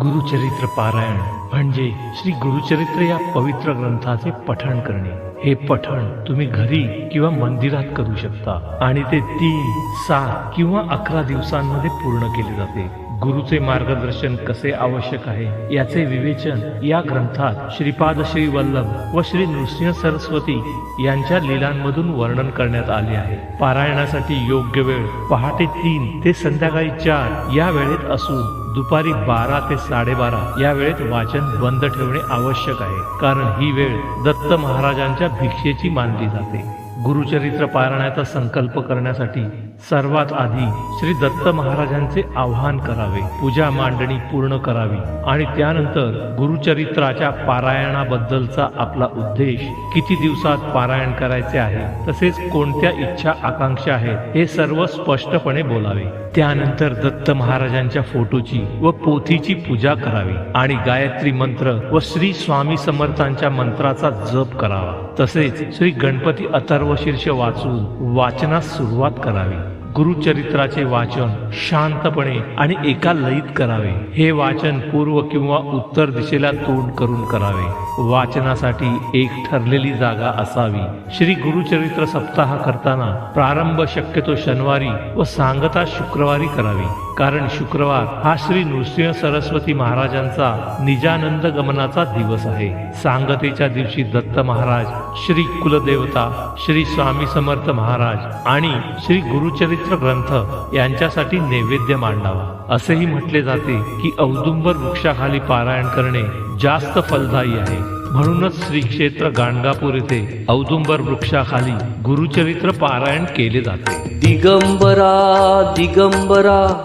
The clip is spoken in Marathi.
गुरुचरित्र पारायण म्हणजे श्री गुरुचरित्र या पवित्र ग्रंथाचे पठण करणे. हे पठण तुम्ही घरी किंवा मंदिरात करू शकता आणि ते तीन सात किंवा अकरा दिवसांमध्ये पूर्ण केले जाते. गुरुचे मार्गदर्शन कसे आवश्यक आहे याचे विवेचन या ग्रंथात श्रीपाद श्री वल्लभ व श्री नृसिंह सरस्वती यांच्या लीलांमधून वर्णन करण्यात आले आहे. पारायणासाठी योग्य वेळ पहाटे तीन ते संध्याकाळी चार या वेळेत असून दुपारी बारा ते साडेबारा या वेळेत वाचन बंद ठेवणे आवश्यक आहे कारण ही वेळ दत्त महाराजांच्या भिक्षेची मानली जाते. गुरुचरित्र पारायणाचा संकल्प करण्यासाठी सर्वात आधी श्री दत्त महाराजांचे आवाहन करावे पूजा मांडणी पूर्ण करावी आणि त्यानंतर गुरुचरित्राच्या पारायणाबद्दलचा आपला उद्देश किती दिवसात पारायण करायचे आहे तसेच कोणत्या इच्छा आकांक्षा आहेत हे सर्व स्पष्टपणे बोलावे. त्यानंतर दत्त महाराजांच्या फोटोची व पोथीची पूजा करावी आणि गायत्री मंत्र व श्री स्वामी समर्थांच्या मंत्राचा जप करावा. तसेच श्री गणपती अथर्व शीर्ष वाचून वाचनास सुरुवात करावी. गुरुचरित्राचे वाचन शांतपणे आणि एका लयीत करावे. हे वाचन पूर्व किंवा उत्तर दिशेला तोंड करून करावे. वाचनासाठी एक ठरलेली जागा असावी. श्री गुरुचरित्र सप्ताह करताना प्रारंभ शक्यतो शनिवारी व सांगता शुक्रवारी करावी. कारण शुक्रवार हा श्री नृसिंह सरस्वती महाराजांचा निजानंद गमनाचा दिवस आहे. सांगतेच्या दिवशी दत्त महाराज श्री कुलदेवता श्री स्वामी समर्थ महाराज आणि श्री गुरुचरित्र ग्रंथ यांच्यासाठी नैवेद्य मांडावा. असेही म्हटले जाते की औदुंबर वृक्षाखाली पारायण करणे जास्त फलदायी आहे. म्हणूनच श्री क्षेत्र गाणगापूर येथे औदुंबर वृक्षाखाली गुरुचरित्र पारायण केले जाते. दिगंबरा दिगंबरा